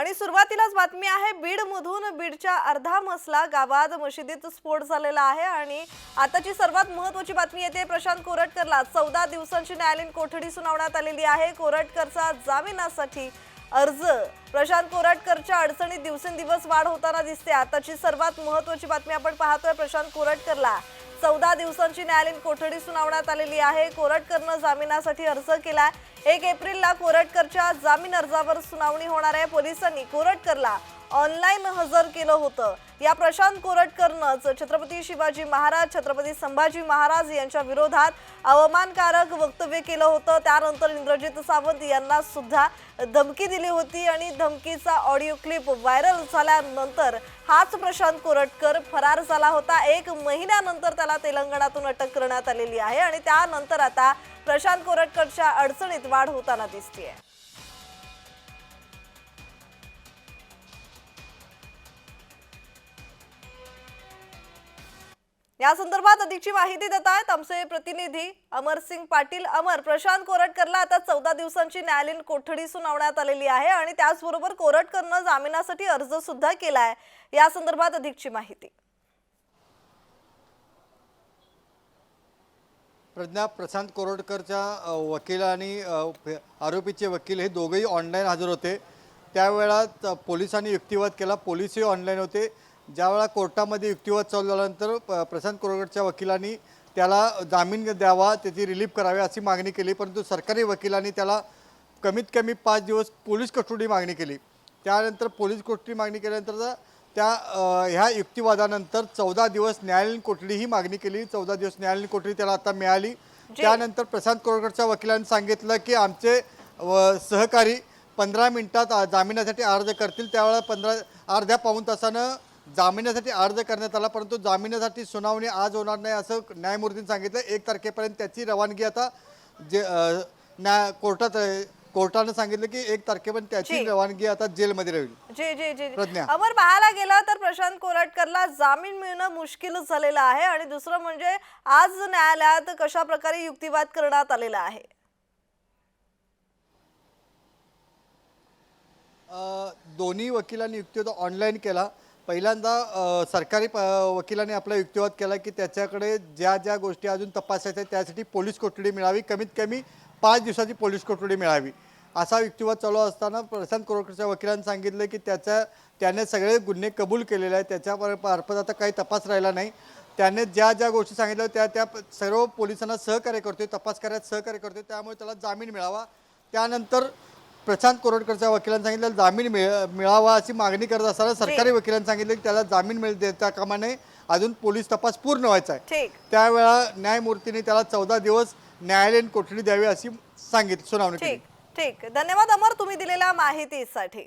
आणि सुरुवातीलाच बातमी आहे बीडमधून बीडच्या अर्धा मसला गावात मशिदीत स्फोट झालेला आहे आणि आताची सर्वात महत्वाची बातमी येते प्रशांत कोरटकरला. चौदा दिवसांची न्यायालयीन कोठडी सुनावण्यात आलेली आहे. कोरटकरचा जामिनासाठी अर्ज. प्रशांत कोरटकरच्या अडचणीत दिवसेंदिवस वाढ होताना दिसते. आताची सर्वात महत्वाची बातमी आपण पाहतोय प्रशांत कोरटकरला. चौदा दिवसांची न्यायालयीन कोठडी सुनावण्यात आलेली आहे. कोरटकरनं जामिनासाठी अर्ज केलाय. एक एप्रिलला कोरटकरच्या जामीन अर्जावर सुनावणी होणार आहे. पोलिसांनी कोरटकरला ऑनलाईन हजर केलं होतं. या प्रशांत कोरटकरनंच छत्रपती शिवाजी महाराज छत्रपती संभाजी महाराज यांच्या विरोधात अवमानकारक वक्तव्य केलं होतं. त्यानंतर इंद्रजित सावंत यांना सुद्धा धमकी दिली होती आणि धमकीचा ऑडिओ क्लिप व्हायरल झाल्यानंतर हाच प्रशांत कोरटकर फरार झाला होता. एक महिन्यानंतर त्याला तेलंगणातून अटक करण्यात आलेली आहे आणि त्यानंतर आता प्रशांत कोरटकरच्या अडचणीत वाढ होताना दिसतीये. या संदर्भात अधिकची माहिती देत आहेत आमचे प्रतिनिधी अमरसिंग पाटील. अमर प्रशांत कोरटकरला आता चौदा दिवसांची न्यायालयीन कोठडी सुनावण्यात आलेली आहे आणि त्याचबरोबर कोरटकरनं जामिनासाठी अर्ज सुद्धा केला आहे या संदर्भात अधिकची माहिती. प्रज्ञा प्रशांत कोरोडकरच्या वकील आणि फे- आरोपीचे वकील हे दोघंही ऑनलाईन हजर होते. त्यावेळात पोलिसांनी युक्तिवाद केला. पोलिसही ऑनलाईन होते. ज्यावेळा कोर्टामध्ये युक्तिवाद चालू झाल्यानंतर प्रशांत कोरोडकरच्या वकिलांनी त्याला जामीन द्यावा त्याची रिलीफ करावी अशी मागणी केली. परंतु सरकारी वकिलांनी त्याला कमीत कमी पाच दिवस पोलीस कस्टडी मागणी केली. त्यानंतर पोलीस कस्टडी मागणी केल्यानंतर त्या ह्या युक्तिवादानंतर चौदा दिवस न्यायालयीन कोठडी ही मागणी केली. चौदा दिवस न्यायालयीन कोठडी त्याला आता मिळाली. त्यानंतर प्रशांत कोरडकरच्या वकिलांनी सांगितलं की आमचे सहकारी पंधरा मिनिटात जामिनासाठी अर्ज करतील. त्यावेळेला पंधरा अर्ध्या पाऊण तासानं जामिनासाठी अर्ज करण्यात आला परंतु जामिनासाठी सुनावणी आज होणार नाही असं न्यायमूर्तींनी सांगितलं. एक तारखेपर्यंत त्याची रवानगी आता जे न्याय कोर्टात. कोर्टानं सांगितलं की एक तारखेपर्यंत त्याची. रवानगी आता जेलमध्ये राहील जी जी जी जी. प्रज्ञा. अमर पाहायला गेलं तर प्रशांत कोरटकरला जामीन मिळणं मुश्किल झालेलं आहे आणि दुसरं म्हणजे आज न्यायालयात कशा प्रकारे युक्तिवाद करण्यात आलेला आहे दोन्ही वकिलांनी युक्तिवाद ऑनलाईन केला पहिल्यांदा सरकारी प वकिलांनी आपला युक्तिवाद केला की त्याच्याकडे ज्या ज्या गोष्टी अजून तपासायच्या त्यासाठी पोलीस कोठडी मिळावी. कमीत कमी पाच दिवसाची पोलीस कोठडी मिळावी. असा युक्तिवाद चालू असताना प्रशांत कोरकरच्या वकिलांनी सांगितलं की त्याच्या त्याने सगळे गुन्हे कबूल केलेले आहेत. त्याच्या मार्फत आता काही तपास राहिला नाही. त्याने ज्या ज्या गोष्टी सांगितल्या त्या त्या सर्व पोलिसांना सहकार्य करतोय तपास कार्यात सहकार्य करतोय त्यामुळे त्याला जामीन मिळावा. त्यानंतर प्रशांत कोरटकरच्या वकिलांनी सांगितलं जामीन मिळ मिळावा अशी मागणी करत असताना सरकारी वकिलांनी सांगितलं की त्याला जामीन मिळ देता कामा नये. अजून पोलीस तपास पूर्ण व्हायचा आहे. त्यावेळा न्यायमूर्तीने त्याला चौदा दिवस न्यायालयीन कोठडी द्यावी अशी सांगितली सुनावणी ठीक ठीक. धन्यवाद अमर तुम्ही दिलेल्या माहितीसाठी.